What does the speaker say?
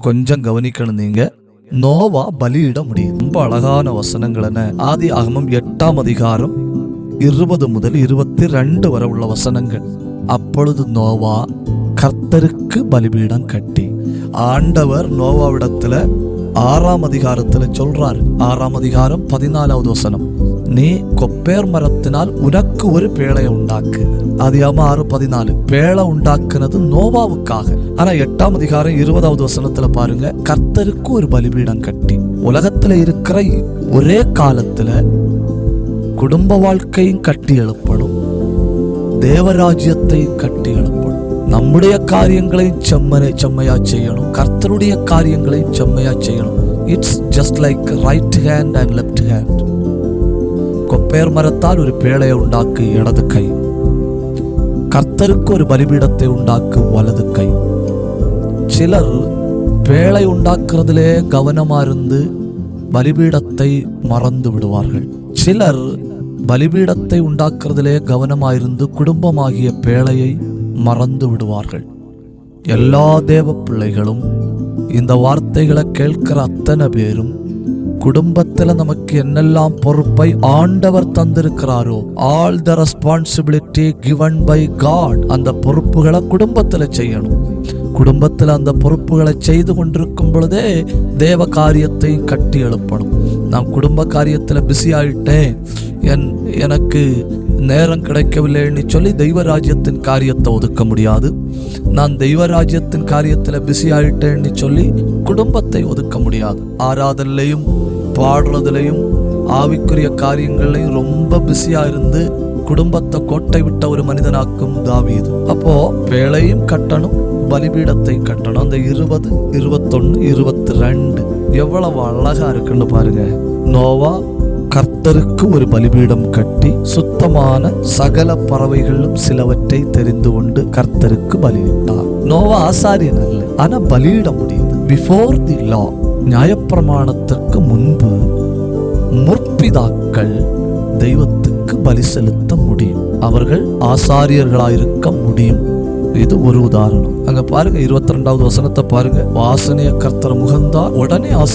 கொஞ்சம் கவனிக்கணும் நீங்க. நோவா பலியிட முடியும். ரொம்ப அழகான வசனங்கள் என்ன? ஆதி ஆகமம் எட்டாம் அதிகாரம் இருபது முதல் இருபத்தி ரெண்டு வரை உள்ள வசனங்கள். அப்பொழுது நோவா கர்த்தருக்கு பலிபீடம் கட்டி ஆண்டவர் நோவாவிடத்துல ஆறாம் அதிகாரத்துல சொல்றாரு. ஆறாம் அதிகாரம் பதினாலாவது வசனம். நீ கொப்பேர் மரத்தினால் உனக்கு ஒரு பேழையை உண்டாக்கு. அதிகாம ஆறு பதினாலு. பேழை உண்டாக்குனது நோவாவுக்காக. ஆனா எட்டாம் அதிகாரம் இருபதாவது வசனத்துல பாருங்க கர்த்தருக்கு ஒரு பலிபீடம் கட்டி. உலகத்துல இருக்கிற ஒரே காலத்துல குடும்ப வாழ்க்கையும் கட்டி எழுப்பணும். தேவராஜ்யத்தையும் கட்டி எழுப்பணும். நம்முடைய காரியங்களையும் செம்மனை செம்மையா செய்யணும். கர்த்தருடைய காரியங்களையும் செம்மையா செய்யணும். It's just like right hand and left hand gopher மரத்தால் ஒரு பேழையை உண்டாக்கு இடது கை. கர்த்தருக்கு ஒரு பலிபீடத்தை உண்டாக்கு வலது கை. சிலர் பேழை உண்டாக்குறதிலே கவனமா இருந்து பலிபீடத்தை மறந்து விடுவார்கள். சிலர் பலிபீடத்தை உண்டாக்குறதிலே கவனமாயிருந்து குடும்பமாகிய பேழையை மறந்து விடுவார்கள். எல்லா தேவ பிள்ளைகளும் இந்த வார்த்தைகளை கேட்கிற அத்தனை பேரும் குடும்பத்துல நமக்கு என்னெல்லாம் பொறுப்பை ஆண்டவர் தந்திருக்கிறாரோ all the responsibility given by God அந்த பொறுப்புகளை குடும்பத்துல செய்யணும். குடும்பத்தில் அந்த பொறுப்புகளை செய்து கொண்டிருக்கும் பொழுதே தேவ காரியத்தை கட்டி எழுப்பணும். நான் குடும்ப காரியத்தில் பிஸி ஆயிட்டேன். என் எனக்கு நேரம் கிடைக்கவில்லைன்னு சொல்லி தெய்வ ராஜ்யத்தின் காரியத்தை ஒதுக்க முடியாது. நான் தெய்வ ராஜ்யத்தின் காரியத்தில் பிஸி ஆயிட்டேன்னு சொல்லி குடும்பத்தை ஒதுக்க முடியாது. ஆராதனையும் பாடுறதுலையும் ஆவிக்குரிய காரியங்களையும் ரொம்ப பிஸியாக இருந்து குடும்பத்தை கோட்டை விட்ட ஒரு மனிதனாக்கும் தாவீது அப்போ வேலையும் கட்டணும் பலிபீடத்தை கட்டணும். அந்த இருபது இருபத்தொன்னு இருபத்தி ரெண்டு எவ்வளவு அழகா இருக்குன்னு பாருங்க. நோவா கர்த்தருக்கு ஒரு பலிபீடம் கட்டி சுத்தமான சகல பறவைகளும் சிலவற்றை தெரிந்து கொண்டு கர்த்தருக்கு பலியிட்டார். நோவா ஆசாரியன் அல்ல ஆனா பலியிட முடியுது பிஃபோர் தி லா நியாயப்பிரமாணத்திற்கு முன்பு முற்பிதாக்கள் தெய்வத்துக்கு பலி செலுத்த முடியும். அவர்கள் ஆசாரியர்களாயிருக்க முடியும். இது ஒரு உதாரணம். அங்க பாருங்க இருபத்தி ரெண்டாவது வசனத்தை பாருங்க. வாசனைய கர்த்தர் முகந்தா உடனே